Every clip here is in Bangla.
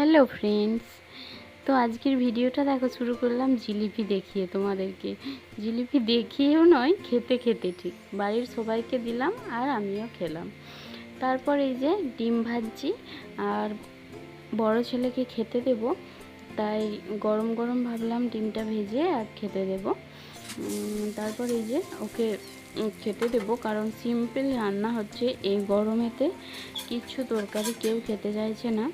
হ্যালো ফ্রেন্ডস, তো আজকের ভিডিওটা দেখো, শুরু করলাম জিলিপি দেখিয়ে তোমাদেরকে। জিলিপি দেখিয়েও নয়, খেতে খেতে ঠিক। বাড়ির সবাইকে দিলাম আর আমিও খেলাম। তারপর এই যে ডিম ভাজছি, আর বড় ছেলেকে খেতে দেব, তাই গরম গরম ভাবলাম ডিমটা ভেজে আর খেতে দেব। তারপর এই যে ওকে খেতে দেব, কারণ সিম্পল রান্না হচ্ছে এই গরমেতে। কিছু তরকারি কেউ খেতে চাইছে না।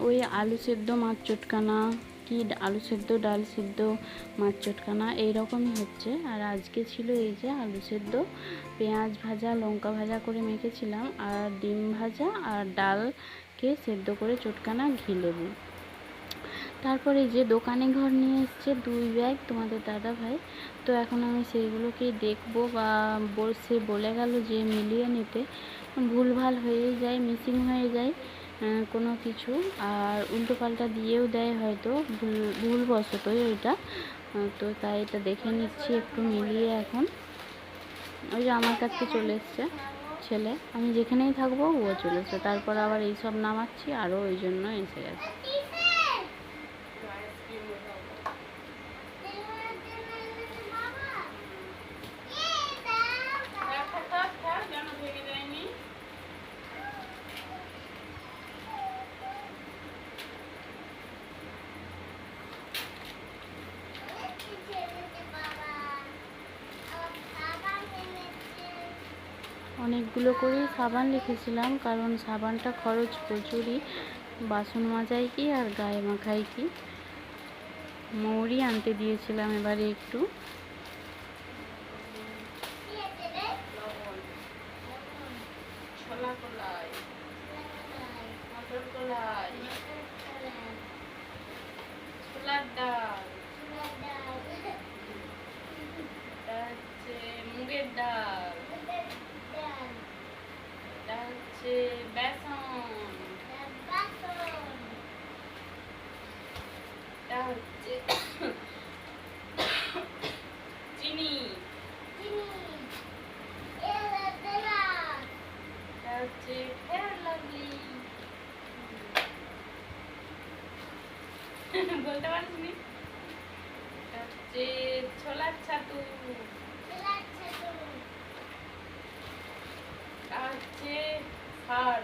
ওই আলু সেদ্ধ, মাছ চটকানা, কি আলু সেদ্ধ, ডাল সেদ্ধ, মাছ চটকানা, এইরকমই হচ্ছে। আর আজকে ছিল এই যে আলু সেদ্ধ। পেঁয়াজ ভাজা, লঙ্কা ভাজা করে মেখেছিলাম, আর ডিম ভাজা আর ডালকে সেদ্ধ করে চটকানা, ঘি, লেবু। তারপরে যে দোকানে ঘর নিয়ে এসছে দুই ব্যাগ তোমাদের দাদা ভাই। তো এখন আমি সেইগুলোকেই দেখব বা সে বলে গেল যে মিলিয়ে নিতে। ভুলভাল হয়ে যায়, মিসিং হয়ে যায়। কোনো কিছু। আর উল্টো পাল্টা দিয়েও দেয় হয়তো, ভুল, ভুলবশতই ওইটা। তো তাই এটা দেখে নিচ্ছি একটু মিলিয়ে এখন। ওই যে আমার কাছে চলে এসছে ছেলে। আমি যেখানেই থাকব ও চলে এসছে। তারপর আবার এইসব নামাচ্ছি, আরও ওই জন্য এসে গেছে। অনেকগুলো করেই সাবান লিখেছিলাম কারণ সাবানটা খরচ প্রচুরই। বাসন মাজাই কি আর গায়ে মাখাই কি? মৌরি আনতে দিয়েছিলাম এবারে একটু। মুগের ডাল এটা হচ্ছে বেসন এটা হচ্ছে চিনি এটা হচ্ছে ফেয়ার লাভলি বলতে পারছিস এটা হচ্ছে ছোলার ছাতু। এটা হচ্ছে সার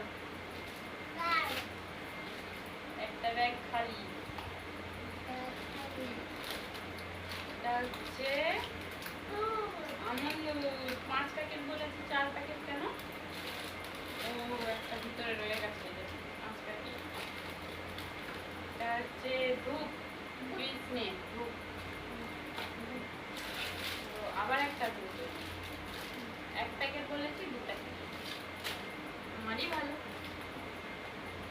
একটা ব্যাগ খালি। এটা হচ্ছে আমুল পাঁচ প্যাকেট বলেছি চার প্যাকেট কেন? ও একটা ভিতরে রয়ে গেছে পাঁচ প্যাকেট। এটা হচ্ছে ধূপ বিজনে ধূপ। আবার একটা ধূপ এক প্যাকেট বলেছি দু প্যাকেট আমারই ভালো।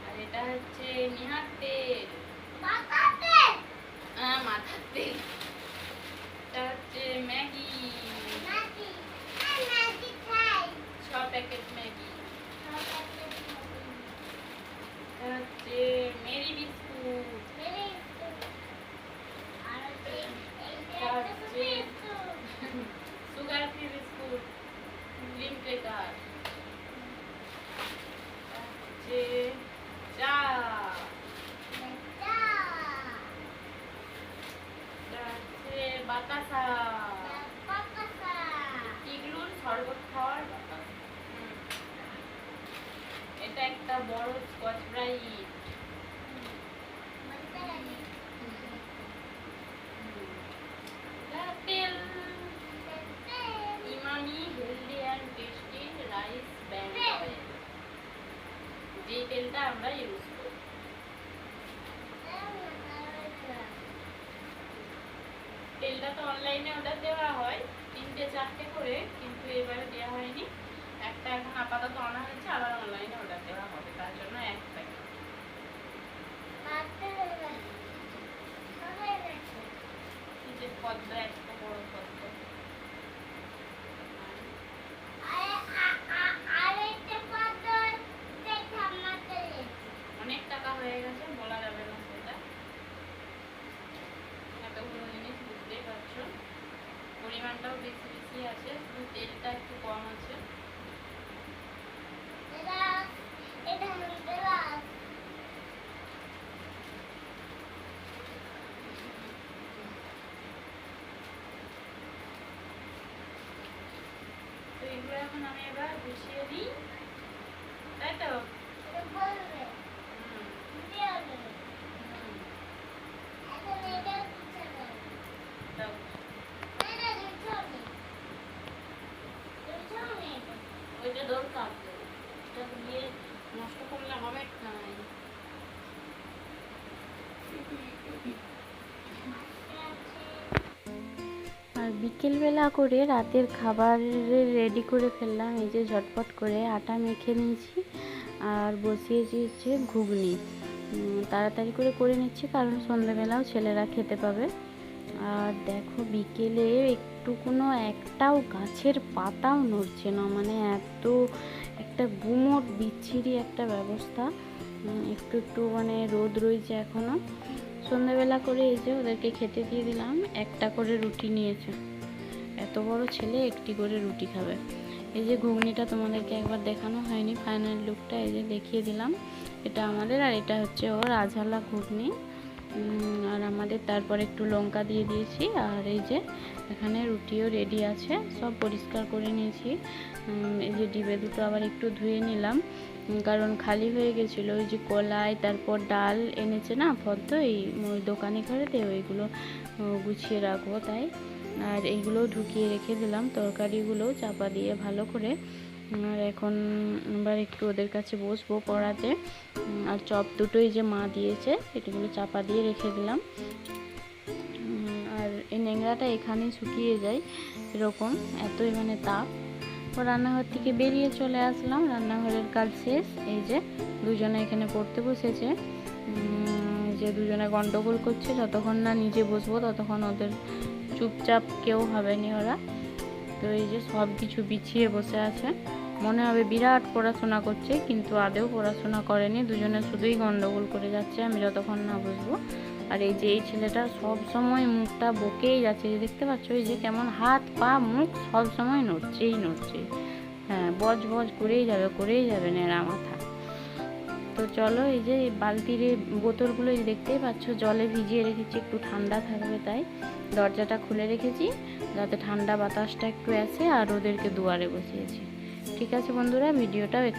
আর এটা হচ্ছে নিহার তেল হ্যাঁ মাথার তেল এটা হচ্ছে ম্যাগি ছ প্যাকেট ম্যাগি এটা হচ্ছে মেরি বিস্কুট এটা হচ্ছে sugar free biscuit cream cracker হচ্ছে চা এটা হচ্ছে শরবত খাওয়ার এটা একটা বড় স্কচ ব্রাইট। তেলটা তো অনলাইনে অর্ডার দেওয়া হয় তিনটে চারটে করে কিন্তু এবারে দেওয়া হয়নি। একটা এখন আপাতত আনা হয়েছে আবার অনলাইনে অর্ডার দেওয়া হবে তার জন্য এক প্যাকেট পদ্মা মশলাটাও বেশি বেশি আছে শুধু তেলটা একটু কম আছে। এগুলো এখন আমি এবার বসিয়ে দিই। বিকেলবেলা করে রাতের খাবার রেডি করে ফেললাম। এই যে ঝটপট করে আটা মেখে নিয়েছি আর বসিয়েছি হচ্ছে ঘুগনি। তাড়াতাড়ি করে করে নিচ্ছি কারণ সন্ধ্যাবেলাও ছেলেরা খেতে পাবে। আর দেখো বিকেলে একটু কোনো একটাও গাছের পাতাও নড়ছে না মানে এত একটা গুমোট বিচ্ছিরি একটা ব্যবস্থা। একটু একটু মানে রোদ রয়েছে এখনও সন্ধ্যাবেলা করে এই যে ওদেরকে খেতে দিয়ে দিলাম, একটা করে রুটি নিয়েছে। এত বড় ছেলে একটি করে রুটি খাবে। এই যে ঘুগনিটা তোমাদেরকে একবার দেখানো হয়নি ফাইনাল লুকটা এই যে দেখিয়ে দিলাম। এটা আমাদের আর এটা হচ্ছে ওর আঝালা ঘুগনি। আর আমাদের তারপর একটু লঙ্কা দিয়ে দিয়েছি, আর এই যে এখানে রুটিও রেডি আছে, সব পরিষ্কার করে নিয়েছি। এই যে ডিবে দুটো আবার একটু ধুয়ে নিলাম কারণ খালি হয়ে গেছিল। ওই যে কলাই, তারপর ডাল এনেছে না, ফদ্দ, এই দোকানে ঘরেতে, ওইগুলো গুছিয়ে রাখব তাই। আর এইগুলোও ঢুকিয়ে রেখে দিলাম। তরকারিগুলোও চাপা দিয়ে ভালো করে। আর এখন এবার একটু ওদের কাছে বসবো পড়াতে আর চপ দুটোই যে মা দিয়েছে এটাগুলো চাপা দিয়ে রেখে দিলাম। আর এই ন্যাংরাটা এখানেই শুকিয়ে যায় এরকম, এতই মানে তাপ। ও রান্নাঘর থেকে বেরিয়ে চলে আসলাম। রান্নাঘরের কাজ শেষ। এই যে দুজনে এখানে পড়তে বসেছে। যে দুজনে গন্ডগোল করছে, যতক্ষণ না নিজে বসবো ততক্ষণ ওদের চুপচাপ কেউ হবে নি ওরা। তো এই যে সব কিছু বিছিয়ে বসে আছে। মনে হবে বিরাট পড়াশোনা করছে, কিন্তু আদেও পড়াশোনা করেনি। দুজনে শুধুই গন্ডগোল করে যাচ্ছে, আমি যতক্ষণ না বসবো আর এই যে এই ছেলেটা সব সময় মুখটা বকেই যাচ্ছে যে দেখতে পাচ্ছ, এই যে কেমন হাত, পা, মুখ সব সময় নড়ছেই নড়ছে হ্যাঁ বজ বজ করেই যাবে করেই যাবে নেড়া মাথা। তো চলো এই যে বালতির বোতলগুলো দেখতেই পাচ্ছ, জলে ভিজিয়ে রেখেছি, একটু ঠান্ডা থাকবে তাই। দরজাটা খুলে রেখেছি, যাতে ঠান্ডা বাতাসটা একটু আসে আর ওদেরকে দুয়ারে বসিয়েছি। ঠিক আছে বন্ধুরা, ভিডিওটাও